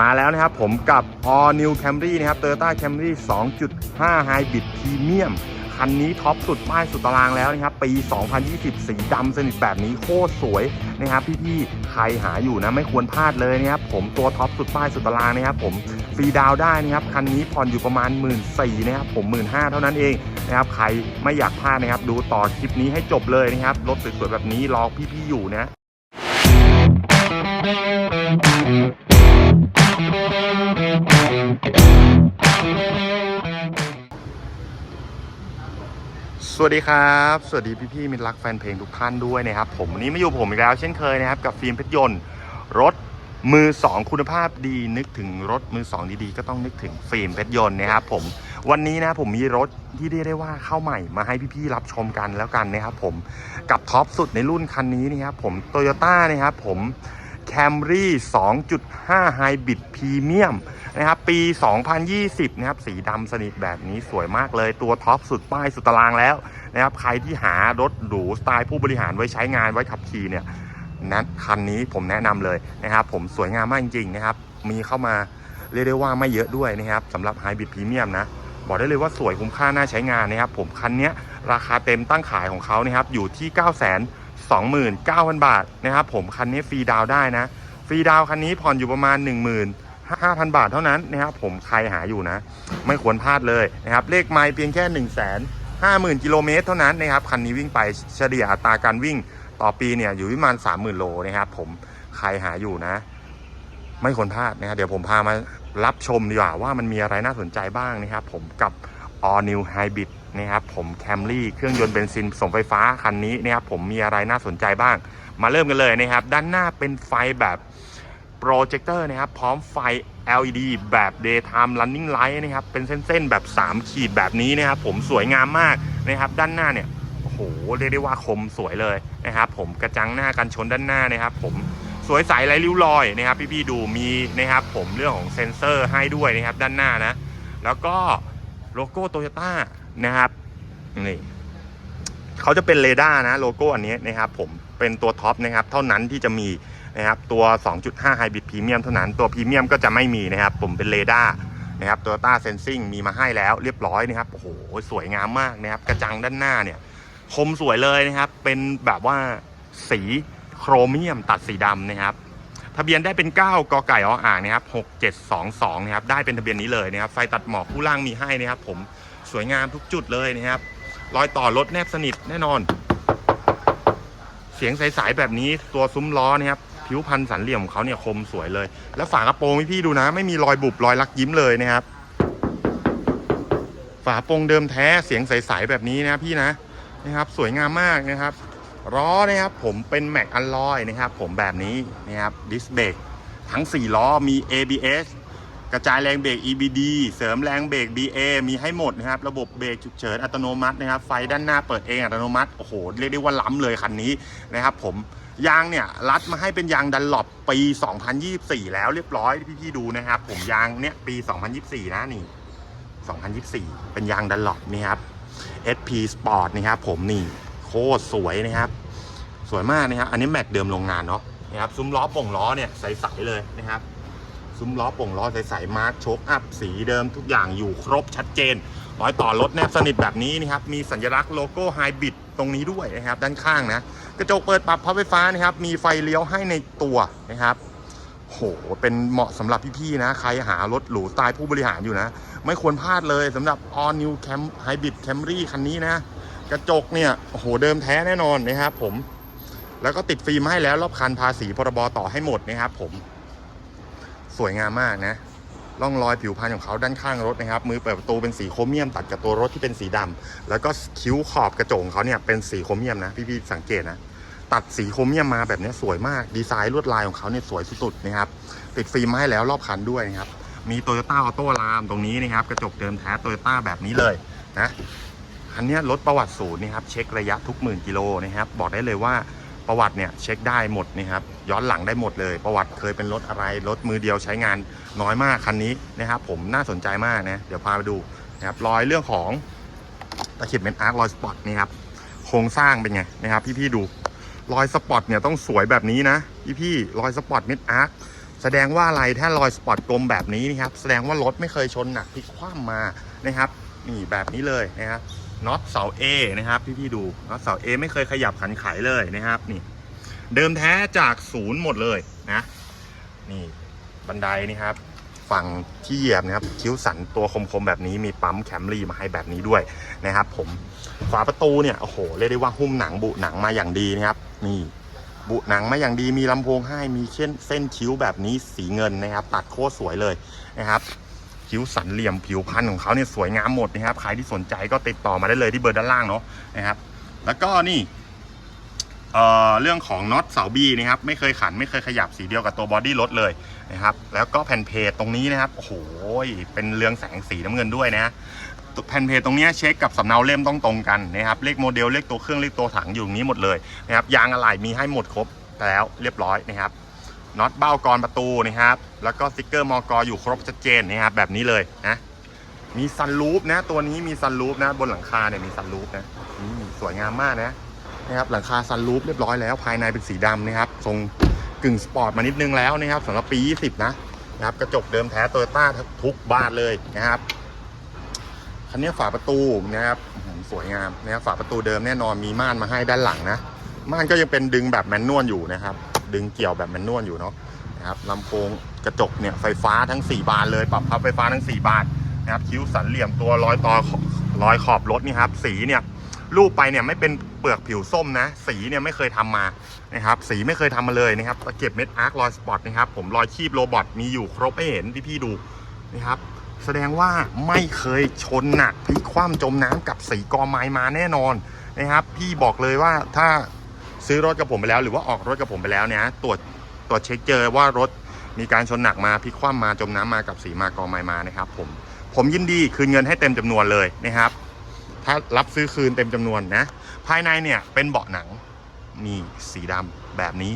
มาแล้วนะครับผมกับ All New Camry นะครับ Toyota Camry 2.5 Hybrid Premium คันนี้ท็อปสุดป้ายสุดตารางแล้วนะครับ ปี 2020 สีดำสนิทแบบนี้โคตรสวยนะครับพี่ๆใครหาอยู่นะไม่ควรพลาดเลยนะครับผมตัวท็อปสุดป้ายสุดตารางนะครับผมฟรีดาวได้นะครับคันนี้ผ่อนอยู่ประมาณ 1 4ื่นนะครับผม 1 5ื่นเท่านั้นเองนะครับใครไม่อยากพลาดนะครับ ดูต่อคลิปนี้ให้จบเลยนะครับรถสวยๆแบบนี้รอพี่ๆอยู่นะ สวัสดีครับ สวัสดีพี่ๆมิตรรักแฟนเพลงทุกท่านด้วยนะครับ ผมวันนี้มาอยู่ผมอีกแล้วเช่นเคยนะครับ กับฟิล์มเพชรยนต์ รถมือ 2 คุณภาพดีนึกถึงรถมือ 2 ดีๆ ก็ต้องนึกถึงฟิล์มเพชรยนต์นะครับผมวันนี้นะผมมีรถที่เรียกได้ว่าเข้าใหม่มาให้พี่ๆรับชมกันแล้วกันนะครับผมกับท็อปสุดในรุ่นคันนี้นะครับผมโตโยต้านะครับผม Camry 2.5 Hybrid Premium นะครับ ปี 2020 นะครับ สีดำสนิทแบบนี้สวยมากเลย ตัวท็อปสุดป้ายสุดตารางแล้วนะครับ ใครที่หารถหรูสไตล์ผู้บริหารไว้ใช้งานไว้ขับขี่เนี่ยนะคันนี้ผมแนะนำเลยนะครับ ผมสวยงามมากจริงๆนะครับ มีเข้ามาเรียกได้ว่าไม่เยอะด้วยนะครับสำหรับ Hybrid Premium นะบอกได้เลยว่าสวยคุ้มค่าน่าใช้งานนะครับ ผมคันนี้ราคาเต็มตั้งขายของเขานะครับอยู่ที่9 9 0 0 0 20,900 บาทนะครับผมคันนี้ฟรีดาวได้นะ ฟรีดาวคันนี้ผ่อนอยู่ประมาณ1 5 0 0 0 บาทเท่านั้นนะครับผมใครหาอยู่นะ ไม่ควรพลาดเลยนะครับเลขไมล์เพียงแค่ 1 5 0 0 0 0 กิโลเมตรเท่านั้นนะครับคันนี้วิ่งไปเฉลี่ยอัตราการวิ่งต่อปีเนี่ยอยู่ประมาณ 30,000 โลนะครับผมใครหาอยู่นะ ไม่ควรพลาดนะครับเดี๋ยวผมพามารับชมดีกว่าว่ามันมีอะไรน่าสนใจบ้างนะครับผมกับ All New Hybrid นะครับผม Camry เครื่องยนต์เบนซินผสมไฟฟ้าคันนี้นะครับผมมีอะไรน่าสนใจบ้าง มาเริ่มกันเลยนะครับ ด้านหน้าเป็นไฟแบบโปรเจคเตอร์นะครับ พร้อมไฟ LED แบบ daytime running light นะครับ เป็นเส้นๆ แบบ 3 ขีดแบบนี้นะครับ ผมสวยงามมากนะครับ ด้านหน้าเนี่ยโอ้โหเรียกได้ว่าคมสวยเลยนะครับผมกระจังหน้ากันชนด้านหน้านะครับ ผมสวยใสไร้ริ้วรอยนะครับพี่ๆดูมีนะครับ ผมเรื่องของเซ็นเซอร์ให้ด้วยนะครับด้านหน้านะ แล้วก็โลโก้โตโยต้า นะครับนี่เขาจะเป็นเรดาร์นะโลโก้อันนี้นะครับผมเป็นตัวท็อปนะครับเท่านั้นที่จะมีนะครับตัว 2.5 Hybrid Premium เท่านั้นตัวพรีเมียมก็จะไม่มีนะครับผมเป็นเรดาร์นะครับตัวต้าเซนซิงมีมาให้แล้วเรียบร้อยนะครับโอ้โหสวยงามมากนะครับกระจังด้านหน้าเนี่ยคมสวยเลยนะครับ เป็นแบบว่าสีโครเมียมตัดสีดำนะครับ ทะเบียนได้เป็น 9กอไก่ออ่างนะครับ 6722 นะครับ ได้เป็นทะเบียนนี้เลยนะครับ ไฟตัดหมอกผู้ล่างมีให้นะครับผม สวยงามทุกจุดเลยนะครับ รอยต่อรถแนบสนิทแน่นอน เสียงใสๆแบบนี้ตัวซุ้มล้อนะครับผิวพันธ์สันเหลี่ยมของเขาเนี่ยคมสวยเลย แล้วฝากระโปรงพี่ดูนะ ไม่มีรอยบุบรอยลักยิ้มเลยนะครับ ฝาโปรงเดิมแท้เสียงใสๆแบบนี้นะพี่นะนะครับ สวยงามมากนะครับล้อนะครับผมเป็นแม็กอัลลอยนะครับ ผมแบบนี้นะครับดิสเบรกทั้ง 4 ล้อมี ABS กระจายแรงเบรก EBD เสริมแรงเบรก BA มีให้หมดนะครับ ระบบเบรกฉุกเฉินอัตโนมัตินะครับ ไฟด้านหน้าเปิดเองอัตโนมัติ โอ้โห เรียกได้ว่าล้ำเลยคันนี้นะครับผม ยางเนี่ย รัดมาให้เป็นยางดันหลบปี 2024 แล้วเรียบร้อยพี่ๆดูนะครับ ผมยางเนี่ยปี 2024 นะนี่ 2024 เป็นยางดันหลบนี่ครับ SP Sport นะครับผมนี่โคตรสวยนะครับ สวยมากนะครับ อันนี้แม็กเดิมโรงงานเนาะนะครับซุ้มล้อป่งล้อเนี่ยใสๆเลยนะครับ ซุ้มล้อป่งล้อใสๆมาร์คโชคอัพสีเดิมทุกอย่างอยู่ครบชัดเจนรอยต่อรถแนบสนิทแบบนี้นะครับ มีสัญลักษณ์โลโก้ไฮบริดตรงนี้ด้วยนะครับ ด้านข้างนะ กระจกเปิดปรับพับไฟฟ้านะครับ มีไฟเลี้ยวให้ในตัวนะครับโห เป็นเหมาะสำหรับพี่ๆนะ ใครหารถหรูสไตล์ผู้บริหารอยู่นะ ไม่ควรพลาดเลยสำหรับ All New Cam Hybrid Camry คันนี้นะ กระจกเนี่ยโอ้โหเดิมแท้แน่นอนนะครับผม แล้วก็ติดฟิล์มให้แล้วรอบคันภาษีพรบต่อให้หมดนะครับผม สวยงามมากนะร่องรอยผิวพรรณของเขาด้านข้างรถนะครับ มือเปิดประตูเป็นสีโครเมียมตัดกับตัวรถที่เป็นสีดำแล้วก็คิ้วขอบกระจกของเขาเนี่ยเป็นสีโครเมียมนะพี่ๆสังเกตนะตัดสีโครเมียมมาแบบนี้สวยมากดีไซน์ลวดลายของเขาเนี่ยสวยสุดๆนะครับติดฟิล์มให้แล้วรอบคันด้วยนะครับมีโตโยต้าออโต้ลามตรงนี้นะครับกระจกเดิมแท้โตโยต้าแบบนี้เลยนะคันนี้รถประวัติศูนย์นะครับเช็คระยะทุกหมื่นกิโลนะครับบอกได้เลยว่า ประวัติเนี่ยเช็คได้หมดนะครับย้อนหลังได้หมดเลย ประวัติเคยเป็นรถอะไรรถมือเดียวใช้งานน้อยมากคันนี้นะครับผมน่าสนใจมากนะเดี๋ยวพาไปดูนะครับรอยเรื่องของตะเข็บเป็นอาร์ครอยสปอตนี่ครับโครงสร้างเป็นไงนะครับพี่ๆดูรอยสปอตเนี่ยต้องสวยแบบนี้นะพี่ๆรอยสปอตเม็ดอาร์คแแสดงว่าอะไรถ้ารอยสปอตกลมแบบนี้นะครับแสดงว่ารถไม่เคยชนหนักพลิกคว่ำมานะครับนี่แบบนี้เลยนะครับ น็อตเสา A นะครับพี่ๆดูน็อตเสา A ไม่เคยขยับขันไขเลยนะครับนี่ เดิมแท้จากศูนย์หมดเลยนะนี่บันไดนี่ครับ ฝั่งที่เหยียบนะครับคิ้วสันตัวคมๆแบบนี้มีปั๊มแคมรี่มาให้แบบนี้ด้วยนะครับ ผมฝาประตูเนี่ยโอ้โหเรียกได้ว่าหุ้มหนังบุหนังมาอย่างดีนะครับ นี่บุหนังมาอย่างดีมีลำโพงให้มีเส้นเส้นคิ้วแบบนี้สีเงินนะครับ ตัดโคตรสวยเลยนะครับ คิ้วสันเหลี่ยมผิวพันธุ์ของเขาเนี่ยสวยงามหมดนะครับ ใครที่สนใจก็ติดต่อมาได้เลยที่เบอร์ด้านล่างเนาะนะครับ แล้วก็นี่เอ่อเรื่องของน็อตเสาบีนะครับไม่เคยขันไม่เคยขยับสีเดียวกับตัวบอดี้รถเลยนะครับแล้วก็แผ่นเพจตรงนี้นะครับโอ้โหเป็นเรืองแสงสีน้ำเงินด้วยนะแผ่นเพจตรงเนี้ยเช็คกับสำเนาเล่มต้องตรงกันนะครับเลขโมเดลเลขตัวเครื่องเลขตัวถังอยู่ตรงนี้หมดเลยนะครับยางอะไหล่มีให้หมดครบแล้วเรียบร้อยนะครับ น็อตเบ้ากรประตูนะครับแล้วก็สติกเกอร์มอกอยู่ครบชัดเจนนะครับแบบนี้เลยนะมีซันรูฟนะตัวนี้มีซันรูฟนะบนหลังคาเนี่ยมีซันรูฟนะสวยงามมากนะนะครับหลังคาซันรูฟเรียบร้อยแล้วภายในเป็นสีดำนะครับทรงกึ่งสปอร์ตมานิดนึงแล้วนะครับสำหรับปี 20 นะนะครับกระจกเดิมแท้โตโยต้าทุกบานเลยนะครับคันนี้ฝาประตูนะครับสวยงามนะครับฝาประตูเดิมแน่นอนมีม่านมาให้ด้านหลังนะม่านก็ยังเป็นดึงแบบแมนนวลอยู่นะครับ ดึงเกี่ยวแบบแมนนวลอยู่เนาะนะครับลำโพงกระจกเนี่ยไฟฟ้าทั้ง 4 บานเลยปรับพับไฟฟ้าทั้ง 4 บานนะครับคิ้วสันเหลี่ยมตัวร้อยต่อรอยขอบรถนี่ครับสีเนี่ยรูปไปเนี่ยไม่เป็นเปลือกผิวส้มนะ สีเนี่ยไม่เคยทำมานะครับสีไม่เคยทำมาเลยนะครับเก็บเม็ดอาร์ครอยสปอตนะครับผมรอยคีบโรบอทมีอยู่ครบให้เห็นที่พี่ดูนะครับแสดงว่าไม่เคยชนหนักพลิกคว่ำจมน้ำกับสีกอไม้มาแน่นอนนะครับ พี่บอกเลยว่าถ้า ซื้อรถกับผมไปแล้ว หรือว่าออกรถกับผมไปแล้วเนี่ยตรวจตรวจเช็คเจอว่ารถมีการชนหนักมาพลิกคว่ำมาจมน้ำมากับสีมากอไม้มานะครับผมผมยินดีคืนเงินให้เต็มจำนวนเลยนะครับ ถ้ารับซื้อคืนเต็มจำนวนนะ ภายในเนี่ยเป็นเบาะหนังนี่สีดำแบบนี้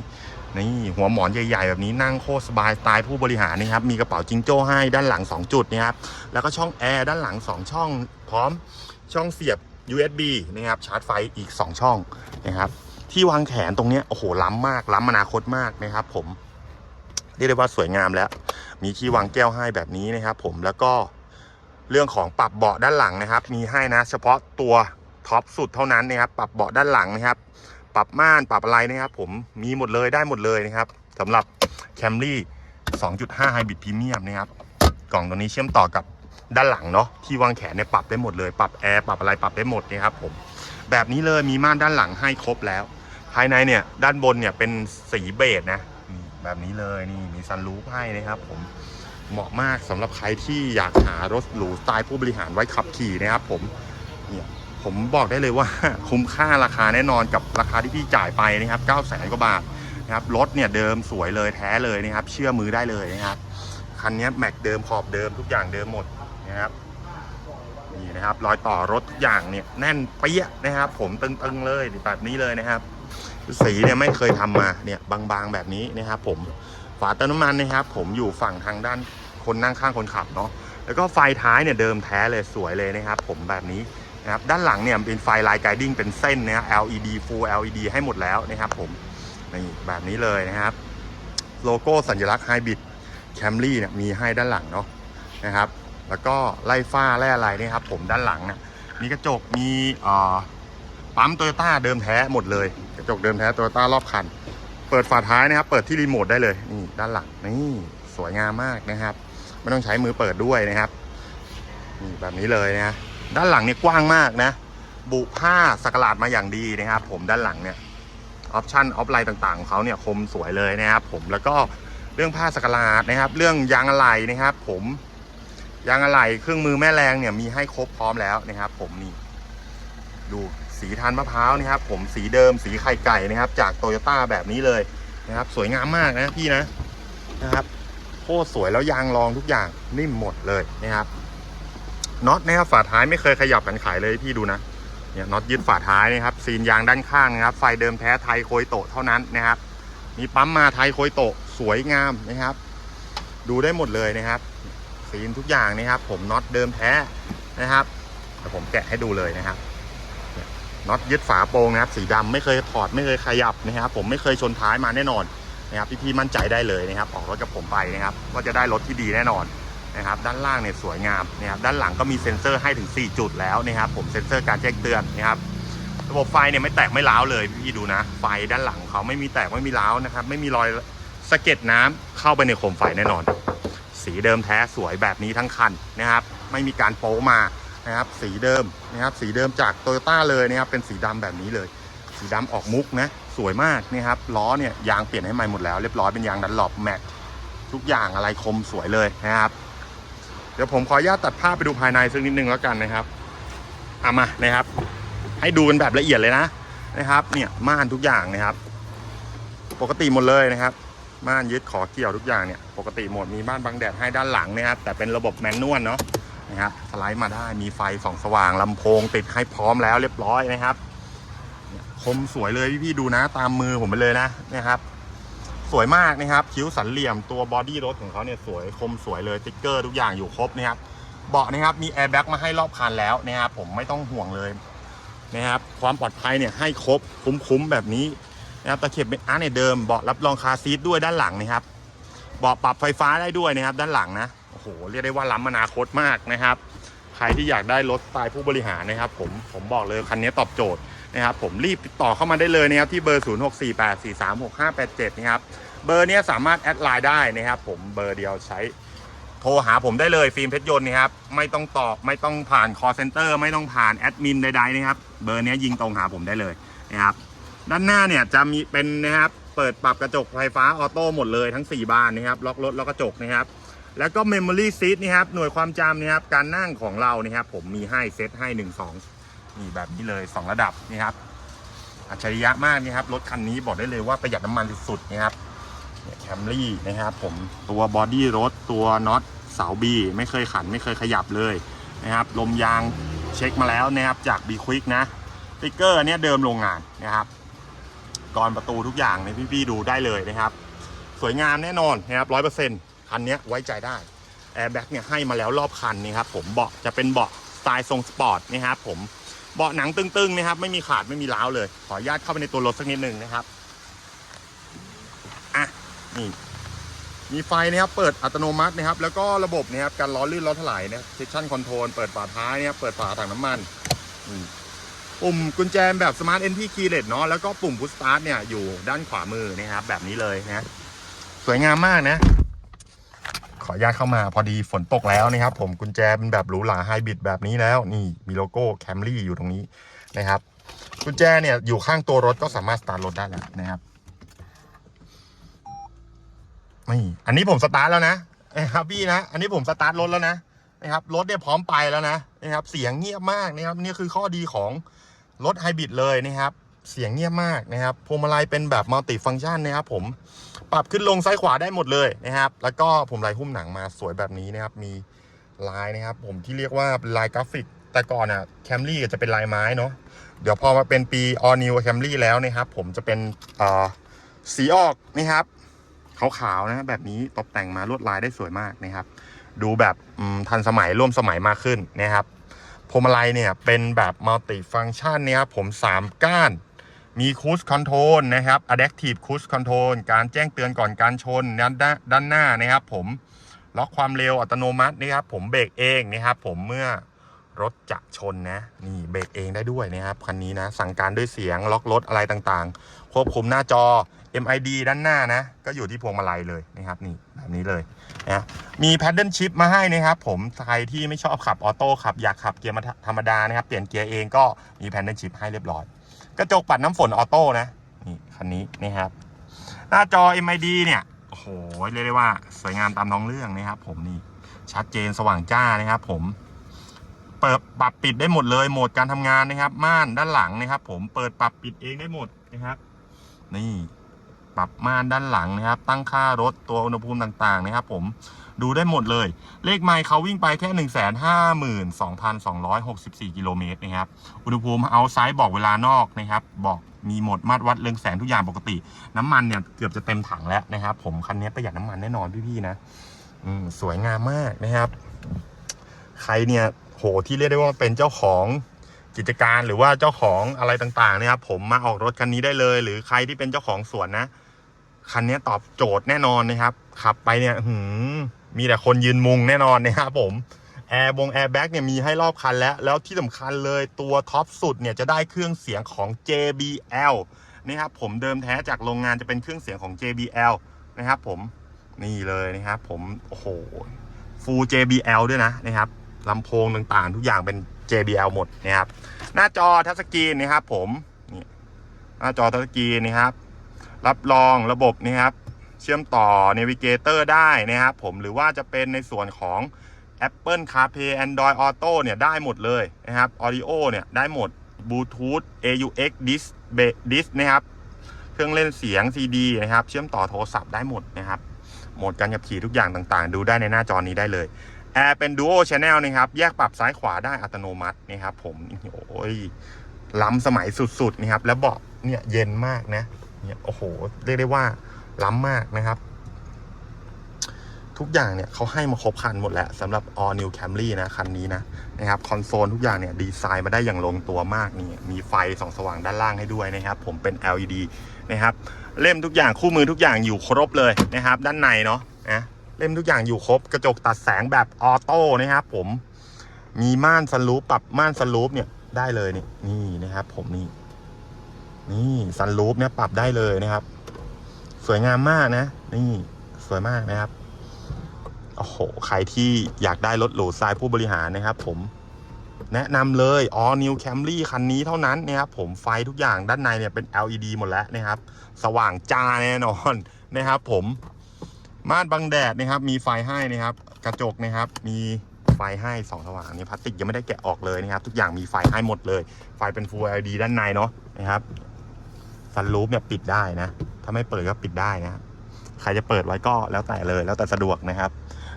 นี่หัวหมอนใหญ่ ๆ แบบนี้นั่งโคตรสบายสไตล์ผู้บริหารนะครับ มีกระเป๋าจิงโจ้ให้ด้านหลัง 2 จุดนะครับ แล้วก็ช่องแอร์ด้านหลัง 2 ช่อง พร้อมช่องเสียบ USB นะครับชาร์จไฟอีก 2 ช่องนะครับ ที่วางแขนตรงเนี้ยโอ้โหล้ำมากล้ำอนาคตมากนะครับ ผมเรียกได้ว่าสวยงามแล้ว มีที่วางแก้วให้แบบนี้นะครับ ผมแล้วก็เรื่องของปรับเบาะด้านหลังนะครับ มีให้นะ เฉพาะตัวท็อปสุดเท่านั้นนะครับ ปรับเบาะด้านหลังนะครับ ปรับม่านปรับอะไรนะครับ ผมมีหมดเลยได้หมดเลยนะครับสำหรับ Camry 2.5 Hybrid Premium นะครับ กล่องตัวนี้เชื่อมต่อกับด้านหลังเนาะที่วางแขนเนี่ยปรับได้หมดเลย ปรับแอร์ปรับอะไรปรับได้หมดนะครับผมแบบนี้เลยมีม่านด้านหลังให้ครบแล้ว ภายในเนี่ยด้านบนเนี่ยเป็นสีเบจนะนี่แบบนี้เลยนี่มีซันรูฟให้นะครับ ผมเหมาะมากสำหรับใครที่อยากหารถหรูสไตล์ผู้บริหารไว้ขับขี่นะครับ ผมเนี่ยผมบอกได้เลยว่าคุ้มค่าราคาแน่นอนกับราคาที่พี่จ่ายไปนะครับ9 0 0แสนกว่าบาทนะครับรถเนี่ยเดิมสวยเลยแท้เลยนะครับ เชื่อมือได้เลยนะครับคันนี้แม็กเดิมขอบเดิมทุกอย่างเดิมหมดนะครับนี่นะครับรอยต่อรถทุกอย่างเนี่ยแน่นเปี้ยนะครับ ผมตึงๆเลยแบบนี้เลยนะครับ สีเนี่ยไม่เคยทำมาเนี่ยบางๆแบบนี้นะครับผมฝาเติมน้ำมันนะครับ ผมอยู่ฝั่งทางด้านคนนั่งข้างคนขับเนาะแล้วก็ไฟท้ายเนี่ยเดิมแท้เลยสวยเลยนะครับ ผมแบบนี้นะครับด้านหลังเนี่ยเป็นไฟลายไกดิ้งเป็นเส้นนะ LED full LED ให้หมดแล้วนะครับผมนี่แบบนี้เลยนะครับ โลโก้สัญลักษณ์ไฮบริดแคมรี่เนี่ยมีให้ด้านหลังเนาะนะครับ แล้วก็ไล่ฟ้าไล่อะไรเนี่ยครับผมด้านหลังเนี่ยมีกระจกมีอ่อ ปั๊มโตโยต้าเดิมแท้หมดเลย กระจกเดิมแท้โตโยต้ารอบคัน เปิดฝาท้ายนะครับ เปิดที่รีโมทได้เลย นี่ด้านหลังนี่สวยงามมากนะครับ ไม่ต้องใช้มือเปิดด้วยนะครับนี่แบบนี้เลยนะ ด้านหลังเนี่ยกว้างมากนะ บุผ้าสกหลาดมาอย่างดีนะครับ ผมด้านหลังเนี่ย ออปชั่นออฟไลน์ต่างๆของเขาเนี่ยคมสวยเลยนะครับ ผมแล้วก็เรื่องผ้าสกหลาดนะครับ เรื่องยางอะไหล่นะครับ ผมยางอะไหล่เครื่องมือแม่แรงเนี่ยมีให้ครบพร้อมแล้วนะครับ ผมนี่ดู สีทานมะพร้าวนะครับ ผมสีเดิมสีไข่ไก่นะครับ จากโตโยต้าแบบนี้เลยนะครับ สวยงามมากนะพี่นะนะครับโคตรสวยแล้วยางรองทุกอย่างนิ่มหมดเลยนะครับน็อตนะครับฝาท้ายไม่เคยขยับกันขายเลยพี่ดูนะเนี่ยน็อตยึดฝาท้ายนะครับซีนยางด้านข้างนะครับ ไฟเดิมแท้ไทยโคยโตเท่านั้นนะครับ มีปั๊มมาไทยโคยโตสวยงามนะครับ ดูได้หมดเลยนะครับซีนทุกอย่างนะครับ ผมน็อตเดิมแท้นะครับเดี๋ยวผมแกะให้ดูเลยนะครับ น็อตยึดฝาโปรงนะครับ สีดำไม่เคยถอดไม่เคยขยับนะครับผมไม่เคยชนท้ายมาแน่นอนนะครับพี่ๆมั่นใจได้เลยนะครับ ออกรถกับผมไปนะครับว่าจะได้รถที่ดีแน่นอนนะครับ ด้านล่างเนี่ยสวยงามนะครับด้านหลังก็มีเซ็นเซอร์ให้ถึง 4 จุดแล้วนะครับ ผมเซ็นเซอร์การแจ้งเตือนนะครับ ระบบไฟเนี่ยไม่แตกไม่ร้าวเลยพี่ดูนะ ไฟด้านหลังเขาไม่มีแตกไม่มีร้าวนะครับ ไม่มีรอยสะเก็ดน้ำเข้าไปในโคมไฟแน่นอน สีเดิมแท้สวยแบบนี้ทั้งคันนะครับ ไม่มีการโป๊มา นะครับ สีเดิมนะครับ สีเดิมจากโตโยต้าเลยนะครับ เป็นสีดำแบบนี้เลย สีดำออกมุกนะ สวยมากนะครับ ล้อเนี่ยยางเปลี่ยนให้ใหม่หมดแล้ว เรียบร้อยเป็นยางดันหลบแม็กทุกอย่างอะไรคมสวยเลยนะครับ เดี๋ยวผมขออนุญาตตัดภาพไปดูภายในสักนิดนึงแล้วกันนะครับเอามานะครับ ให้ดูกันแบบละเอียดเลยนะนะครับ เนี่ยม่านทุกอย่างนะครับ ปกติหมดเลยนะครับม่านยึดขอเกี่ยวทุกอย่างเนี่ยปกติหมดมีม่านบังแดดให้ด้านหลังนะครับแต่เป็นระบบแมนนวลเนาะ นะครับสไลด์มาได้มีไฟส่องสว่างลำโพงติดให้พร้อมแล้วเรียบร้อยนะครับคมสวยเลยพี่ๆดูนะ ตามมือผมไปเลยนะนะครับ สวยมากนะครับ คิ้วสันเหลี่ยมตัวบอดี้รถของเขาเนี่ยสวยคมสวยเลยติ๊กเกอร์ทุกอย่างอยู่ครบนะครับเบาะนะครับมีแอร์แบ็กมาให้รอบคันแล้วนะครับผมไม่ต้องห่วงเลยนะครับความปลอดภัยเนี่ยให้ครบคุ้มๆแบบนี้นะครับตะเข็บเป็นอาร์เนี่ยเดิมเบาะรับรองคาร์ซีทด้วยด้านหลังนะครับเบาะปรับไฟฟ้าได้ด้วยนะครับด้านหลังนะ โอ้โหเรียกได้ว่าล้ำอนาคตมากนะครับ ใครที่อยากได้รถสไตล์ผู้บริหารนะครับ ผมผมบอกเลยคันนี้ตอบโจทย์นะครับ ผมรีบติดต่อเข้ามาได้เลยนะครับที่เบอร์ 0648436587 นะครับเบอร์นี้สามารถแอดไลน์ได้นะครับ ผมเบอร์เดียวใช้โทรหาผมได้เลยฟิล์มเพชรยนต์นะครับไม่ต้องตอบไม่ต้องผ่าน call center ไม่ต้องผ่านแอดมินใดๆนะครับ เบอร์นี้ยยิงตรงหาผมได้เลยนะครับ ด้านหน้าเนี่ยจะมีเป็นนะครับ เปิดปรับกระจกไฟฟ้าออโต้หมดเลยทั้ง 4 บานนะครับ ล็อกรถล็อกกระจกนะครับ แล้วก็ Memory Seat นะครับหน่วยความจำนะครับการนั่งของเรานะครับผมมีให้เซตให้ 1 2นี่แบบนี้เลย 2 ระดับนี่ครับอัจฉริยะมากนี่ครับรถคันนี้บอกได้เลยว่าประหยัดน้ำมันสุดๆนะครับแคมรี่นะครับผมตัวบอดี้รถตัวน็อตเสาบีไม่เคยขันไม่เคยขยับเลยนะครับลมยางเช็คมาแล้วนะครับจากบีควิกนะสติ๊กเกอร์นเนี้ยเดิมโรงงานนะครับก่อนประตูทุกอย่างเนี่ยพี่ๆดูได้เลยนะครับ สวยงามแน่นอนนะครับร้อยเปอร์เซ็นต์ คันนี้ไว้ใจได้แอร์แบ็กเนี่ยให้มาแล้วรอบคันนี่ครับผมเบาะจะเป็นเบาะสไตล์ทรงสปอร์ตนะครับผมเบาะหนังตึงๆนะครับไม่มีขาดไม่มีร้าวเลย ขออนุญาตเข้าไปในตัวรถสักนิดหนึ่งนะครับอะนี่มีไฟนะครับเปิดอัตโนมัตินะครับ แล้วก็ระบบนะครับการล้อลื่นล้อถลายนะครับ section control เปิดฝาท้ายนะครับเปิดฝาถังน้ำมันอืมปุ่มกุญแจแบบ smart entry keyless เนาะแล้วก็ปุ่ม push start เนี่ยอยู่ด้านขวามือนะครับแบบนี้เลยนะ สวยงามมากนะ ออนุญาตเข้ามาพอดีฝนตกแล้วนะครับ ผมกุญแจเป็นแบบหรูหราไฮบริดแบบนี้แล้วนี่มีโลโก้ Camry อยู่ตรงนี้นะครับกุญแจเนี่ยอยู่ข้างตัวรถก็สามารถสตาร์ทรถได้แล้วนะครับนี่อันนี้ผมสตาร์ทแล้วนะนะครับพี่นะ อันนี้ผมสตาร์ทรถแล้วนะนะครับรถเนี่ยพร้อมไปแล้วนะนะครับ เสียงเงียบมากนะครับนี่คือข้อดีของรถไฮบริดเลยนะครับ เสียงเงียบมากนะครับพวงมาลัยเป็นแบบมัลติฟัง c t ชันนะครับผม ปรับขึ้นลงซ้ายขวาได้หมดเลยนะครับ แล้วก็ผมลายหุ้มหนังมาสวยแบบนี้นะครับ มีลายนะครับ ผมที่เรียกว่าลายกราฟิก แต่ก่อนอะแคมรี่จะเป็นลายไม้เนาะ เดี๋ยวพอมาเป็นปี All New Camry แล้วนะครับ ผมจะเป็นเอ่อสีออกนะครับขาวๆนะแบบนี้ตกแต่งมาลวดลายได้สวยมากนะครับ ดูแบบทันสมัยร่วมสมัยมากขึ้นนะครับพวงมาลัยเนี่ยเป็นแบบมัลติฟัง c t ชันเนี่ยครับผม 3 ก้าน มีคูสคอนโทรลนะครับ Adaptive Cruise Control การแจ้งเตือนก่อนการชนด้านด้านหน้านะครับ ผมล็อกความเร็วอัตโนมัตินะครับ ผมเบรกเองนะครับ ผมเมื่อรถจะชนนะ นี่เบรกเองได้ด้วยนะครับคันนี้นะ สั่งการด้วยเสียงล็อกรถอะไรต่างๆ ควบคุมหน้าจอ MID ด้านหน้านะ ก็อยู่ที่พวงมาลัยเลยนะครับ นี่แบบนี้เลยนะมีแพดเดิลชิพมาให้นะครับ ผมใครที่ไม่ชอบขับออโต้ขับอยากขับเกียร์ธรรมดานะครับ เปลี่ยนเกียร์เองก็มีแพดเดิลชิพให้เรียบร้อย กระจกปัดน้ำฝนออโต้นะนี่คันนี้นะครับ หน้าจอ MID เนี่ยโอ้โหเรียกได้ว่าสวยงามตามท้องเรื่องนะครับ ผมนี่ชัดเจนสว่างจ้านะครับผมเปิดปรับปิดได้หมดเลยโหมดการทำงานนะครับ ม่านด้านหลังนะครับ ผมเปิดปรับปิดเองได้หมดนะครับ นี่ปรับม่านด้านหลังนะครับ ตั้งค่ารถตัวอุณหภูมิต่างๆ นะครับ ผม ดูได้หมดเลย เลขไมล์เขาวิ่งไปแค่ 1 5 2 2 6 4 กิโลเมตรนะครับ อุณหภูมิเอาไซด์บอกเวลานอกนะครับ บอกมีหมดมาตรวัดเรืองแสงทุกอย่างปกติ น้ำมันเนี่ยเกือบจะเต็มถังแล้วนะครับ ผมคันนี้ประหยัดน้ำมันแน่นอนพี่ๆนะอืมสวยงามมากนะครับ ใครเนี่ยโหที่เรียกได้ว่าเป็นเจ้าของกิจการหรือว่าเจ้าของอะไรต่างๆนะครับผมมาออกรถคันนี้ได้เลย หรือใครที่เป็นเจ้าของสวนนะ คันนี้ตอบโจทย์แน่นอนนะครับ ขับไปเนี่ยหืมมีแต่คนยืนมุงแน่นอนนะครับผมแอร์บงแอร์แบ็กเนี่ยมีให้รอบคันแล้ว แล้วที่สำคัญเลยตัวท็อปสุดเนี่ยจะได้เครื่องเสียงของ JBL นะครับผมเดิมแท้จากโรงงานจะเป็นเครื่องเสียงของ JBL นะครับผมนี่เลยนะครับผมโอ้โห Full JBL ด้วยนะนะครับลำโพงต่างๆ ทุกอย่างเป็น JBL หมดนะครับหน้าจอทัชสกรีนนะครับผมนี่หน้าจอทัชสกรีนนะครับ รับรองระบบนะครับ เชื่อมต่อ Navigator ได้นะครับผมหรือว่าจะเป็นในส่วนของ Apple CarPlay Android Auto เนี่ยได้หมดเลยนะครับ Audio เนี่ยได้หมด Bluetooth AUX Disc Disc นะครับ เครื่องเล่นเสียง CD นะครับ เชื่อมต่อโทรศัพท์ได้หมดนะครับโหมดการขับขี่ทุกอย่างต่างๆ ดูได้ในหน้าจอนี้ได้เลยแอร์เป็น Duo Channel นะครับ แยกปรับซ้ายขวาได้อัตโนมัตินะครับผมโอ้ยล้ำสมัยสุดๆนะครับ แล้วเบาะเนี่ยเย็นมากนะ เนี่ยโอ้โห เรียกได้ว่าล้ำมากนะครับ ทุกอย่างเนี่ยเขาให้มาครบคันหมดแหล้วสำหรับ All New Camry นะคันนี้นะนะครับคอนโซลทุกอย่างเนี่ยดีไซน์มาได้อย่างลงตัวมากนี่มีไฟส่องสว่างด้านล่างให้ด้วยนะครับ ผมเป็น LED นะครับ เล่มทุกอย่างคู่มือทุกอย่างอยู่ครบเลยนะครับ ด้านในเนาะนะเล่มทุกอย่างอยู่ครบกระจกตัดแสงแบบออโต้นะครับ ผมมีม่านสลูปปรับม่านสลูปเนี่ยได้เลยนี่นี่นะครับ ผมนี่ นี่ซันลูปเนี่ยปรับได้เลยนะครับ สวยงามมากนะ นี่สวยมากนะครับโอ้โหใครที่อยากได้รถหรูทรายผู้บริหารนะครับ ผมแนะนำเลย All New Camry คันนี้เท่านั้นนะครับผมไฟทุกอย่างด้านในเนี่ยเป็น LED หมดแล้วนะครับ สว่างจ้าแน่นอนนะครับผมม่านบังแดดนะครับ มีไฟให้นะครับ กระจกนะครับ มีไฟให้สองสว่างนี่พลาสติกยังไม่ได้แกะออกเลยนะครับ ทุกอย่างมีไฟให้หมดเลย ไฟเป็น Full LED ด้านในเนาะนะครับ ซันรูฟเนี่ยปิดได้นะ ถ้าไม่เปิดก็ปิดได้นะใครจะเปิดไว้ก็แล้วแต่เลยแล้วแต่สะดวกนะครับ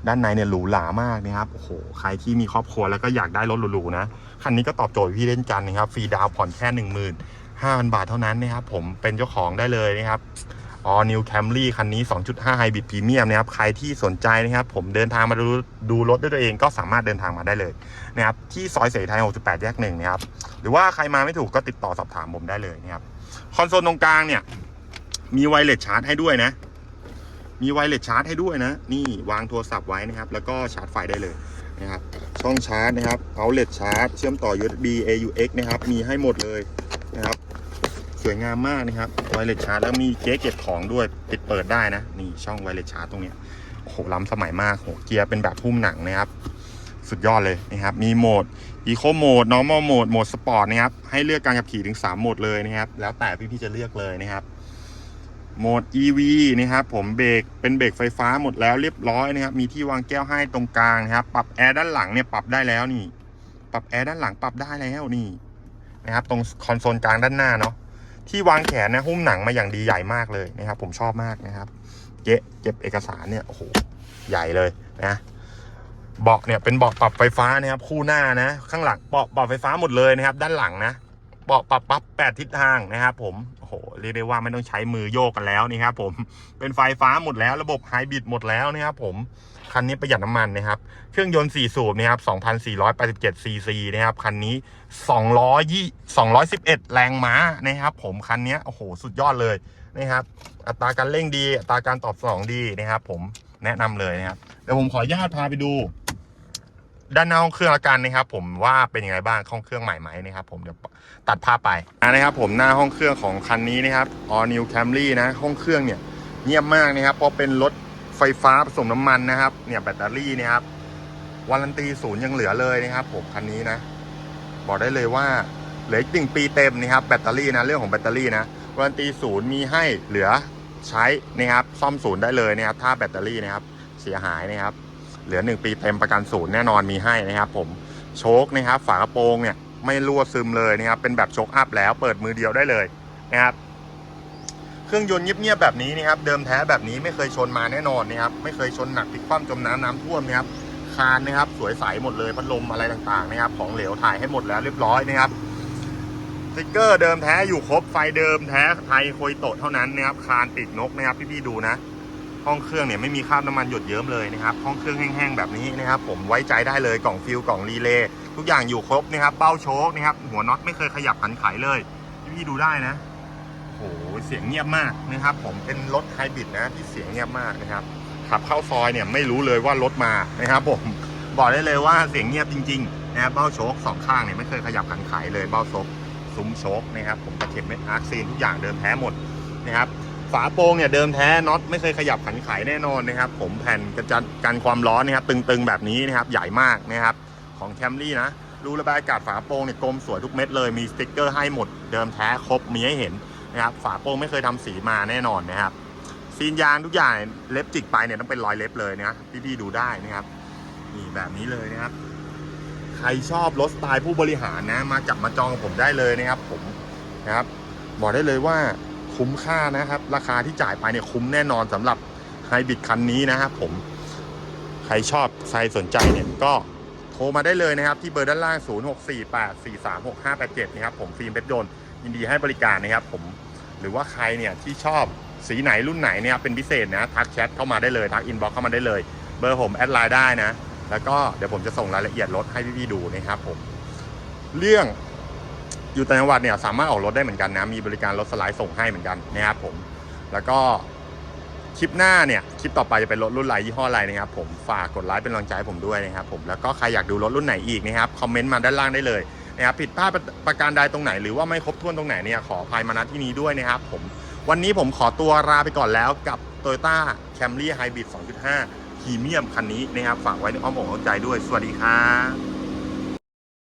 ด้านในเนี่ยหรูหรามากนะครับโอ้โหใครที่มีครอบครัวแล้วก็อยากได้รถหรูๆนะคันนี้ก็ตอบโจทย์พี่เล่นกันนะครับฟรีดาวน์ผ่อนแค่หนึ่งหมื่นห้าพันบาทเท่านั้นนะครับผมเป็นเจ้าของได้เลยนะครับ All New Camry คันนี้ 2.5 Hybrid Premium นะครับ ใครที่สนใจนะครับ ผมเดินทางมาดูดูรถด้วยตัวเองก็สามารถเดินทางมาได้เลยนะครับ ที่ซอยเสรีไทย 68 แยกหนึ่งนะครับ หรือว่าใครมาไม่ถูกก็ติดต่อสอบถามผมได้เลยนะครับ คอนโซลตรงกลางเนี่ย มีไวเลสชาร์จให้ด้วยนะ มีไวเลสชาร์จให้ด้วยนะ นี่วางโทรศัพท์ไว้นะครับ แล้วก็ชาร์จไฟได้เลยนะครับ ช่องชาร์จนะครับเอาเลสชาร์จเชื่อมต่อ USB AUX นะครับ มีให้หมดเลยนะครับ สวยงามมากนะครับ ไวเลสชาร์จแล้วมีเก๊เก็บของด้วย ปิดเปิดได้นะ นี่ช่องไวเลสชาร์จตรงเนี้ยโอ้โหล้ำสมัยมากโหเกียร์เป็นแบบหุ้มหนังนะครับ สุดยอดเลยนะครับ มีโหมด Eco Mode Normal Mode โหมด Sport นะครับ ให้เลือกการขับขี่ถึง 3 โหมดเลยนะครับ แล้วแต่พี่ๆจะเลือกเลยนะครับ โหมด EV นะครับผมเบรกเป็นเบรกไฟฟ้าหมดแล้วเรียบร้อยนะครับ มีที่วางแก้วให้ตรงกลางนะครับ ปรับแอร์ด้านหลังเนี่ยปรับได้แล้วนี่ ปรับแอร์ด้านหลังปรับได้แล้วนี่นะครับตรงคอนโซลกลางด้านหน้าเนาะที่วางแขนนะหุ้มหนังมาอย่างดีใหญ่มากเลยนะครับ ผมชอบมากนะครับเก็บเก็บเอกสารเนี่ยโอ้โหใหญ่เลยนะ เบาะเนี่ยเป็นเบาะปรับไฟฟ้านะครับ คู่หน้านะ ข้างหลังเบาะปรับไฟฟ้าหมดเลยนะครับ ด้านหลังนะเบาะปรับปั๊บแปดทิศทางนะครับผมโอ้โหเรียกได้ว่าไม่ต้องใช้มือโยกกันแล้วนี่ครับผมเป็นไฟฟ้าหมดแล้วระบบไฮบริดหมดแล้วนะครับผมคันนี้ประหยัดน้ำมันนะครับ เครื่องยนต์ 4 สูบนะครับ 2,487 ซีซีนะครับ คันนี้200 211 แรงม้านะครับ ผมคันนี้โอ้โห สุดยอดเลยนะครับ อัตราการเร่งดี อัตราการตอบสนองดีนะครับ ผมแนะนำเลยนะครับ เดี๋ยวผมขออนุญาตพาไปดู ด้านหน้าห้องเครื่องละกันนะครับ ผมว่าเป็นยังไงบ้างห้องเครื่องใหม่ไหมนะครับ ผมเดี๋ยวตัดภาพไปนะครับผมหน้าห้องเครื่องของคันนี้นะครับ All New Camry นะห้องเครื่องเนี่ยเงียบมากนะครับ เพราะเป็นรถไฟฟ้าผสมน้ำมันนะครับ เนี่ยแบตเตอรี่นะครับวารันตีศูนย์ยังเหลือเลยนะครับ ผมคันนี้นะ บอกได้เลยว่าเหลืออีกหนึ่งปีเต็มนะครับแบตเตอรี่นะเรื่องของแบตเตอรี่นะวารันตีศูนย์มีให้เหลือใช้นะครับ ซ่อมศูนย์ได้เลยนะครับ ถ้าแบตเตอรี่นะครับ เสียหายนะครับ เหลือ 1 ปีเต็มประกันศูนย์แน่นอนมีให้นะครับผมโชคนะครับฝากระโปรงเนี่ยไม่รั่วซึมเลยนะครับเป็นแบบโชคอัพแล้วเปิดมือเดียวได้เลยนะครับเครื่องยนต์เงียบๆแบบนี้นะครับเดิมแท้แบบนี้ไม่เคยชนมาแน่นอนนะครับไม่เคยชนหนักพลิกคว่ำจมน้ำน้ำท่วมนะครับคานนะครับสวยใสหมดเลยพัดลมอะไรต่างๆนะครับของเหลวถ่ายให้หมดแล้วเรียบร้อยนะครับสติ๊กเกอร์เดิมแท้อยู่ครบไฟเดิมแท้ไทยโคยโตเท่านั้นนะครับคานติดนกนะครับพี่ๆดูนะ ห้องเครื่องเนี่ยไม่มีคราบน้ำมันหยดเยิ้มเลยนะครับห้องเครื่องแห้งๆแบบนี้นะครับผมไว้ใจได้เลยกล่องฟิลกล่องรีเลย์ทุกอย่างอยู่ครบนะครับเป้าโชคนะครับหัวน็อตไม่เคยขยับหันไขเลยพี่ดูได้นะโอ้โหเสียงเงียบมากนะครับ ผมเป็นรถไฮบริดนะที่เสียงเงียบมากนะครับขับเข้าซอยเนี่ยไม่รู้เลยว่ารถมานะครับผมบอกได้เลยว่าเสียงเงียบจริงๆนะครับเบ้าโชคสองข้างเนี่ยไม่เคยขยับขันไขเลยเบ้าโชคซุ้มโชคนะครับผมตะเข็บเม็ดอาร์คซีนทุกอย่างเดิมแท้หมดนะครับ ฝาโปรงเนี่ยเดิมแท้น็อตไม่เคยขยับขันไขแน่นอนนะครับ ผมแผ่นกระจัดกันความร้อนนะครับ ตึงๆแบบนี้นะครับ ใหญ่มากนะครับ ของแคมรี่นะรูระบายอากาศฝาโปรงเนี่ยกลมสวยทุกเม็ดเลยมีสติ๊กเกอร์ให้หมดเดิมแท้ครบมีให้เห็นนะครับฝาโปรงไม่เคยทำสีมาแน่นอนนะครับซีนยางทุกอย่างเล็บจิกไปเนี่ยต้องเป็นรอยเล็บเลยนะพี่ๆดูได้นะครับนี่แบบนี้เลยนะครับ ใครชอบรถสไตล์ผู้บริหารนะ มาจับมาจองผมได้เลยนะครับ ผมนะครับบอกได้เลยว่า คุ้มค่านะครับ ราคาที่จ่ายไปเนี่ยคุ้มแน่นอนสำหรับไฮบริดคันนี้นะครับผม ใครชอบใครสนใจเนี่ยก็โทรมาได้เลยนะครับ ที่เบอร์ด้านล่าง 0648436587 นะครับ ผมฟิล์มเพชรยนยินดีให้บริการนะครับ ผมหรือว่าใครเนี่ยที่ชอบสีไหนรุ่นไหนเนี่ยเป็นพิเศษนะทักแชทเข้ามาได้เลยทักอินบ็อกเข้ามาได้เลย เบอร์ผมแอดไลน์ได้นะ แล้วก็เดี๋ยวผมจะส่งรายละเอียดรถให้พี่ๆดูนะครับผมเรื่อง อยู่ต่างจังหวัดเนี่ยสามารถออกรถได้เหมือนกันนะ มีบริการรถสไลด์ส่งให้เหมือนกันนะครับผม แล้วก็คลิปหน้าเนี่ย คลิปต่อไปจะเป็นรถรุ่นไหนยี่ห้ออะไรนะครับผม ฝากกดไลค์เป็นกำลังใจให้ผมด้วยนะครับผม แล้วก็ใครอยากดูรถรุ่นไหนอีกนะครับ คอมเมนต์มาด้านล่างได้เลยนะครับ ผิดพลาดประประการใดตรงไหน หรือว่าไม่ครบถ้วนตรงไหนเนี่ย ขออภัยมาณที่นี้ด้วยนะครับผม วันนี้ผมขอตัวลาไปก่อนแล้วกับ Toyota Camry Hybrid 2.5พรีเมียมคันนี้นะครับ ฝากไว้ในอ้อมอกอ้อมใจด้วย สวัสดีครับ